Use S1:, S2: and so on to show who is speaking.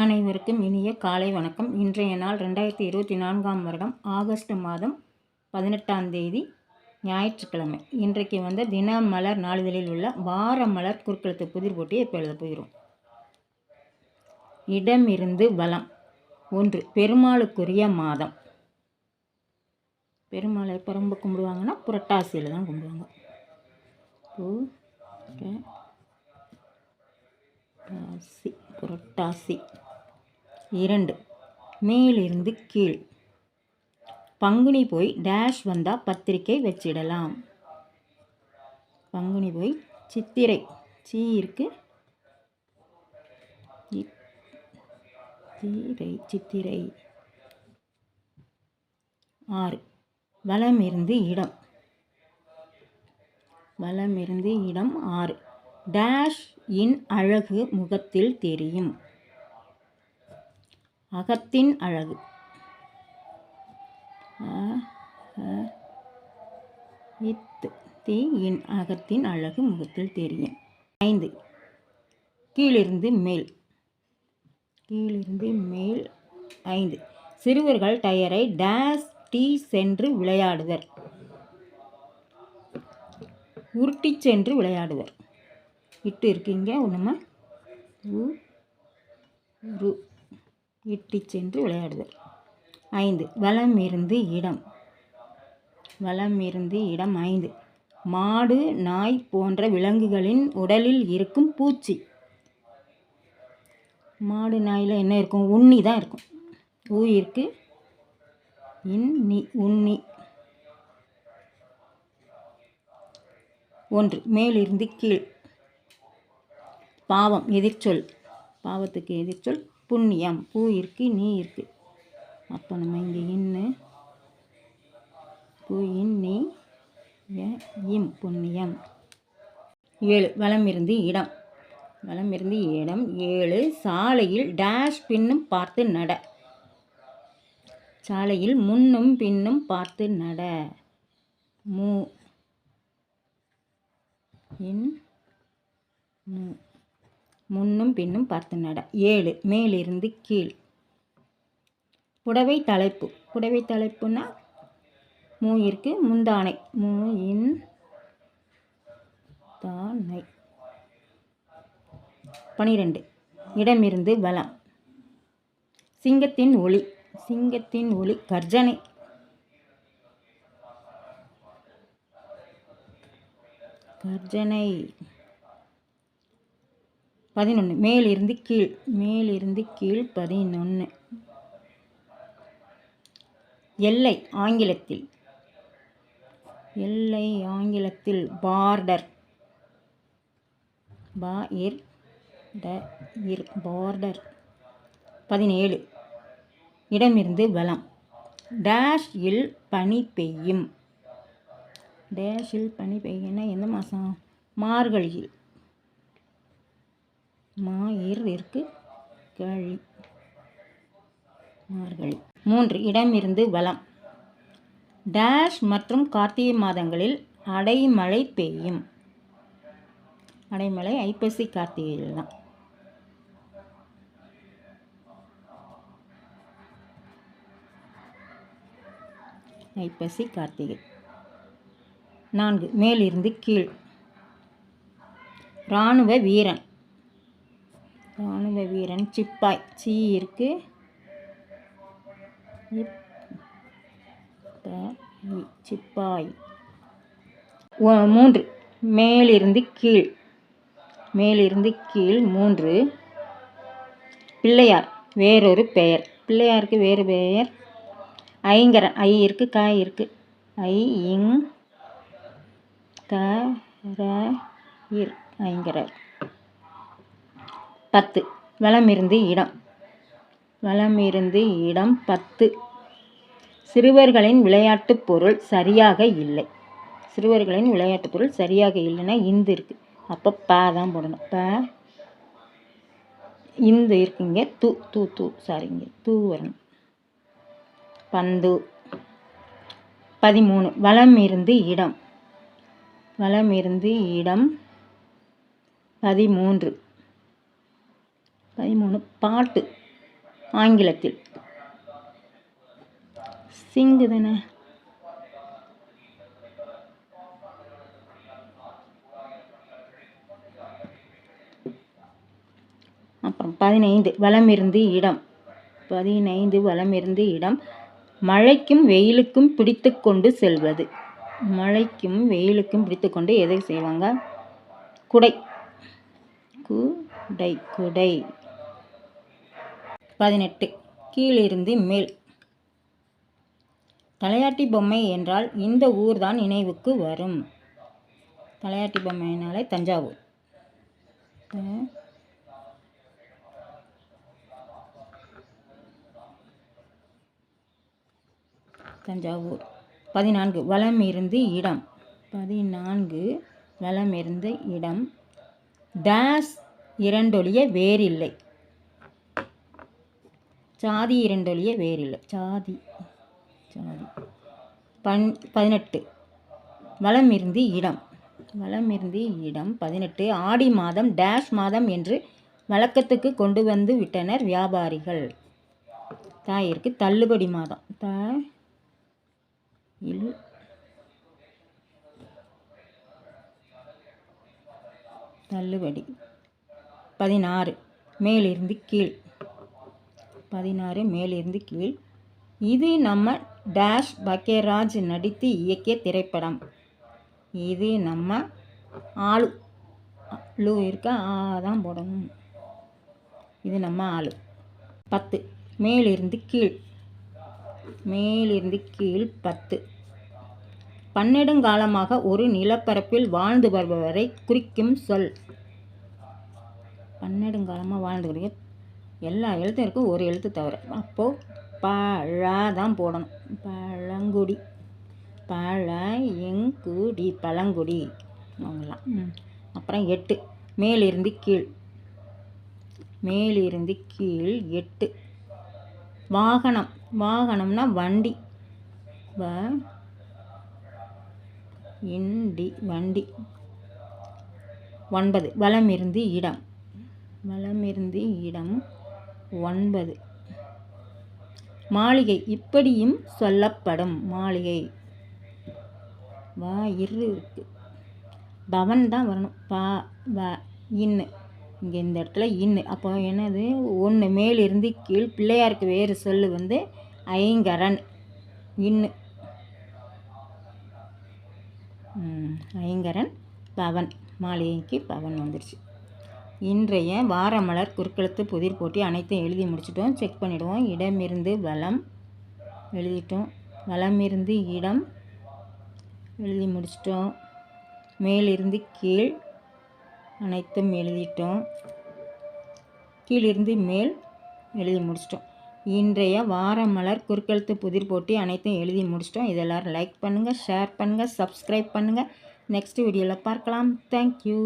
S1: அனைவருக்கும் இனிய காலை வணக்கம். இன்றைய நாள் ரெண்டாயிரத்தி இருபத்தி நான்காம் வருடம் ஆகஸ்ட் மாதம் பதினெட்டாம் தேதி ஞாயிற்றுக்கிழமை. இன்றைக்கு வந்த தினமலர் நாளிதழில் உள்ள வார மலர் குறுக்கெழுத்து புதிர் போட்டியை இப்போ எழுத போயிடும் இடமிருந்து பலம் ஒன்று பெருமாளுக்குரிய மாதம். பெருமாளை எப்போ ரொம்ப கும்பிடுவாங்கன்னா புரட்டாசியில் தான் கும்பிடுவாங்க. பூ ராசி புரட்டாசி. இரண்டு. மேலிருந்து கீழ். பங்குனி போய் டேஷ் வந்தால் பத்திரிக்கை வச்சிடலாம். பங்குனி போய் சித்திரை. சீ இருக்கு. சித்திரை சித்திரை. ஆறு. வலமிருந்து இடம். வலமிருந்து இடம் ஆறு. டேஷ் இன் அழகு முகத்தில் தெரியும். அகத்தின் அழகு. அ, தி இன் அகத்தின் அழகு முகத்தில் தெரியும். ஐந்து. கீழிருந்து மேல். கீழிருந்து மேல். ஐந்து. சிறுவர்கள் டயரை டேஸ் டீ சென்று விளையாடுவர். உருட்டி சென்று விளையாடுவர். இட்டு இருக்கீங்க ஒன்றுமா உ இட்டி சென்று விளையாடுதல். ஐந்து வளம் இருந்து இடம். வளம் இருந்து இடம் ஐந்து மாடு நாய் போன்ற விலங்குகளின் உடலில் இருக்கும் பூச்சி. மாடு நாயில் என்ன இருக்கும்? உண்ணி தான் இருக்கும். ஊ இன்னி உண்ணி. ஒன்று மேலிருந்து கீழ். பாவம் எதிர்ச்சொல். பாவத்துக்கு எதிர்ச்சொல். புண்ணியம். பூ இருக்கு நீ இருக்கு. அப்போ நம்ம இங்கே இன்னு பூ இன்னி இம். புண்ணியம். ஏழு. வளமிருந்து இருந்து இடம். வளமிருந்து இருந்து இடம். ஏழு. சாலையில் டேஷ் பின்னும் பார்த்து நட. சாலையில் முன்னும் பின்னும் பார்த்து நட. மூ. இன். மூ. முன்னும் பின்னும் பார்த்து நட. ஏழு மேலிருந்து கீழ். புடவை தலைப்பு. புடவை தலைப்புனா மூ இருக்கு முந்தானை. மூ இன் தானை. பனிரெண்டு இடமிருந்து வலம். சிங்கத்தின் ஒளி. சிங்கத்தின் ஒளி. கர்ஜனை. கர்ஜனை. பதினொன்று மேலிருந்து கீழ். மேலிருந்து கீழ் பதினொன்று எல்லை ஆங்கிலத்தில். எல்லை ஆங்கிலத்தில் பார்டர். பா இர் ட இர் பார்டர். பதினேழு. இடமிருந்து வலம். டேஷ் இல் பனி பெய்யும். டேஷில் பனி பெய்யும்னா எந்த மாதம் மார்கழியில். மா இர் இருக்கு கழி. மார்கழி. மூன்று இடமிருந்து வளம். டேஷ் மற்றும் கார்த்திகை மாதங்களில் அடைமழை பெய்யும். அடைமழை ஐப்பசி கார்த்திகையில் தான். ஐப்பசி கார்த்திகை. நான்கு மேலிருந்து கீழ். இராணுவ வீரன். இராணுவ வீரன். சிப்பாய். சீ இருக்கு. சிப்பாய். மூன்று. மேலிருந்து கீழ். மேலிருந்து கீழ் மூன்று. பிள்ளையார். வேறொரு பெயர். பிள்ளையாருக்கு வேறு பெயர்? ஐங்கரன். ஐ இருக்கு க இருக்கு. ஐ இங் க ர இர். ஐங்கரர். பத்து. வலமிருந்து இடம். வளமிருந்து இடம் பத்து. சிறுவர்களின் விளையாட்டுப் பொருள் சரியாக இல்லை. சிறுவர்களின் விளையாட்டுப் பொருள் சரியாக இல்லைன்னா இந்து இருக்குது அப்போ ப தான் போடணும். ப இந்து இருக்குங்க து தூ தூ. சாரிங்க தூ வரணும். பந்து. பதிமூணு. வளம் இருந்து இடம். வளம் இருந்து இடம். பதிமூன்று. பதிமூணு. பாட்டு. ஆங்கிலத்தில். சிங்கு தானே? அப்புறம் பதினைந்து. வளமிருந்து இடம். பதினைந்து. வளமிருந்து இடம். மழைக்கும் வெயிலுக்கும் பிடித்து கொண்டு செல்வது. மழைக்கும் வெயிலுக்கும் பிடித்து கொண்டு எதை செய்வாங்க? குடை. குடை. குடை. பதினெட்டு. கீழிருந்து மேல். தலையாட்டி பொம்மை என்றால் இந்த ஊர்தான் நினைவுக்கு வரும். தலையாட்டி பொம்மைனாலே தஞ்சாவூர். தஞ்சாவூர். பதினான்கு வளம் இருந்து இடம். பதினான்கு வளம் இருந்து இடம். டேஸ் இரண்டொழிய வேறில்லை. சாதி இரண்டொழிய வேறில்லை. சாதி சாதி. பன் பதினெட்டு. வலமிருந்து இடம். வலமிருந்து இடம் பதினெட்டு. ஆடி மாதம் டேஷ் மாதம் என்று வழக்கத்துக்கு கொண்டு வந்து விட்டனர் வியாபாரிகள். தாயிற்கு தள்ளுபடி மாதம். த இல் தள்ளுபடி. பதினாறு. மேலிருந்து கீழ். பதினாறு மேலிருந்து கீழ். இது நம்ம டேஷ் பக்கேராஜ் நடித்து இயக்கிய திரைப்படம். இது நம்ம ஆளு. லூ இருக்க ஆ தான் போடணும். இது நம்ம ஆளு. பத்து. மேலிருந்து கீழ். மேலிருந்து கீழ் பத்து. பன்னெடுங்காலமாக ஒரு நிலப்பரப்பில் வாழ்ந்து வருபவரை குறிக்கும் சொல். பன்னெடுங்காலமாக வாழ்ந்து எல்லா எழுத்தும் இருக்கும் ஒரு எழுத்து தவிர. அப்போது பழ தான் போடணும். பழங்குடி. பழ எங்குடி பழங்குடி. அவங்களாம் ம். அப்புறம் எட்டு. மேலிருந்து கீழ். மேலிருந்து கீழ் எட்டு. வாகனம். வாகனம்னா வண்டி. வ இண்டி வண்டி. ஒன்பது. வலமிருந்து இடம். வலமிருந்து இடம். ஒன்பது. மாளிகை இப்படியும் சொல்லப்படும். மாளிகை. வா இரு இருக்கு. பவன் தான் வரணும். பா வ இன்னு இங்கே இந்த இடத்துல இன்னு அப்போ என்னது? ஒன்று மேலிருந்து கீழ். பிள்ளையாருக்கு வேறு சொல்லு வந்து ஐங்கரன். இன்னு ஐங்கரன் பவன். மாளிகைக்கு பவன் வந்துடுச்சு இன்றைய வாரமலர் குறுக்கெழுத்து புதிர் போட்டி அனைத்தையும் எழுதி முடிச்சிட்டோம். செக் பண்ணிவிடுவோம் இடமிருந்து வளம் எழுதிட்டோம். வளமிருந்து இடம் எழுதி முடிச்சிட்டோம். மேலிருந்து கீழ் அனைத்தும் எழுதிட்டோம். கீழிருந்து மேல் எழுதி முடிச்சிட்டோம். இன்றைய வாரமலர் குறுக்கெழுத்து புதிர் போட்டி அனைத்தும் எழுதி முடிச்சிட்டோம். இது லைக் பண்ணுங்கள் ஷேர் பண்ணுங்கள் சப்ஸ்கிரைப் பண்ணுங்கள் நெக்ஸ்ட் வீடியோவில் பார்க்கலாம். தேங்க்யூ